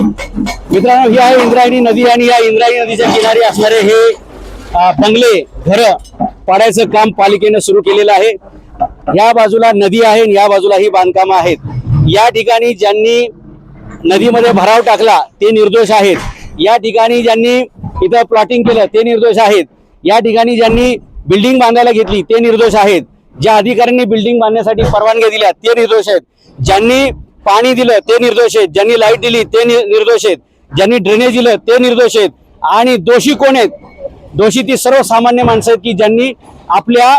मित्रांनो ही आहे इंद्रायणी नदी आणि या इंद्रायणी नदीच्या किनारी असणारे हे बंगले घर पाडायचं काम पालिकेनं सुरू केलेलं आहे. या बाजूला नदी आहे या बाजूला ही बांधकामं आहेत. या ठिकाणी ज्यांनी नदीमध्ये भराव टाकला ते निर्दोष आहेत. या ठिकाणी ज्यांनी इथं प्लॉटिंग केलं ते निर्दोष आहेत. या ठिकाणी ज्यांनी बिल्डिंग बांधायला घेतली ते निर्दोष आहेत. ज्या अधिकाऱ्यांनी बिल्डिंग बांधण्यासाठी परवानग्या दिल्या ते निर्दोष आहेत. ज्यांनी पाणी दिलं ते निर्दोष आहेत. ज्यांनी लाइट दिली ते नि- निर्दोष आहेत. ज्यांनी ड्रेनेज दिलं ते निर्दोष आहेत. आणि दोषी कोण आहेत? दोषी ती सर्वसामान्य माणसं आहेत की ज्यांनी आपल्या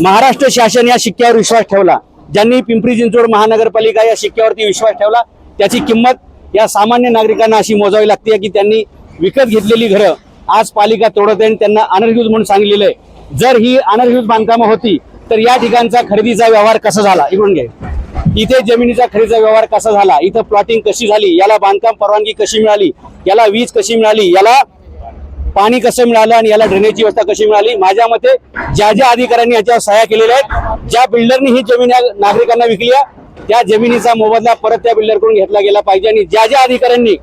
महाराष्ट्र शासन या शिक्क्यावर विश्वास ठेवला. ज्यांनी पिंपरी चिंचवड महानगरपालिका या शिक्क्यावरती विश्वास ठेवला. त्याची किंमत या सामान्य नागरिकांना अशी मोजावी लागते की त्यांनी विकत घेतलेली घरं आज पालिका तोडत आहे आणि त्यांना अनर्ग्यूज म्हणून सांगितलेलं आहे. जर ही अनर्ग्यूज बांधकामं होती तर या ठिकाणचा खरेदीचा व्यवहार कसा झाला? इकडून घे इथे जमिनीचा खरेदीचा व्यवहार कसा झाला? इथं प्लॉटिंग कशी झाली? याला बांधकाम परवानगी कशी मिळाली? याला वीज कशी मिळाली? याला पाणी कसं मिळालं आणि याला ड्रेनेजची व्यवस्था कशी मिळाली? माझ्या मते ज्या ज्या अधिकाऱ्यांनी याच्यावर सहाय्या केलेल्या आहेत ज्या बिल्डरनी ही जमीन या नागरिकांना विकली आहे, त्या जमिनीचा मोबदला परत त्या बिल्डरकडून घेतला गेला पाहिजे आणि ज्या ज्या अधिकाऱ्यांनी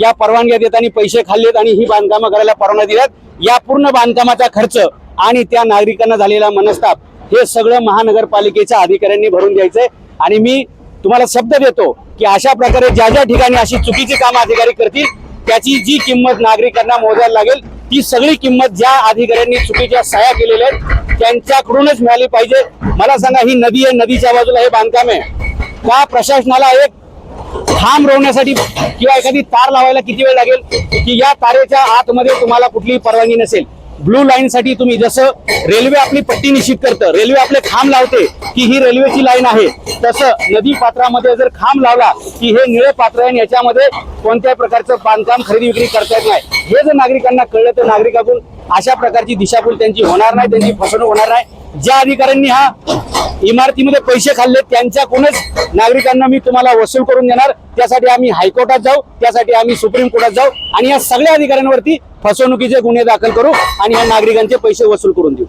या परवानग्या देताना पैसे खाल्लेत आणि ही बांधकामं करायला परवाना दिल्यात या पूर्ण बांधकामाचा खर्च आणि त्या नागरिकांना झालेला मनस्ताप हे सगळं महानगरपालिकेच्या अधिकाऱ्यांनी भरून द्यायचंय. आणि मी तुम्हाला शब्द देतो की अशा प्रकारे ज्या ज्या ठिकाणी अशी चुकीची कामं अधिकारी करतील त्याची जी किंमत नागरिकांना मोजायला लागेल ती सगळी किंमत ज्या अधिकाऱ्यांनी चुकीच्या सह्या केलेल्या आहेत त्यांच्याकडूनच मिळाली पाहिजे. मला सांगा ही नदी आहे नदीच्या बाजूला हे बांधकाम आहे. का प्रशासनाला एक थांब रोवण्यासाठी किंवा एखादी तार लावायला किती वेळ लागेल? की या तारेच्या आतमध्ये तुम्हाला कुठलीही परवानगी नसेल. ब्लू लाईन साठी तुम्ही जसं रेल्वे आपली पट्टी निश्चित करतं रेल्वे आपले खांब लावते की ही रेल्वेची लाईन आहे तसं नदी पात्रामध्ये जर खांब लावला की हे निळे पात्र आहे आणि याच्यामध्ये कोणत्याही प्रकारचं बांधकाम खरेदी विक्री करता येत नाही. हे जर नागरिकांना कळलं तर नागरिकातून अशा प्रकारची दिशाभूल त्यांची होणार नाही त्यांची फसवणूक होणार नाही. ज्या अधिकाऱ्यांनी हा इमारतीमध्ये पैसे खाल्ले त्यांच्याकडूनच नागरिकांना मी तुम्हाला वसूल करून देणार. त्यासाठी आम्ही हायकोर्टात जाऊ त्यासाठी आम्ही सुप्रीम कोर्टात जाऊ आणि या सगळ्या अधिकाऱ्यांवरती फसवणुकीचे गुन्हे दाखल करू आणि या नागरिकांचे पैसे वसूल करून देऊ.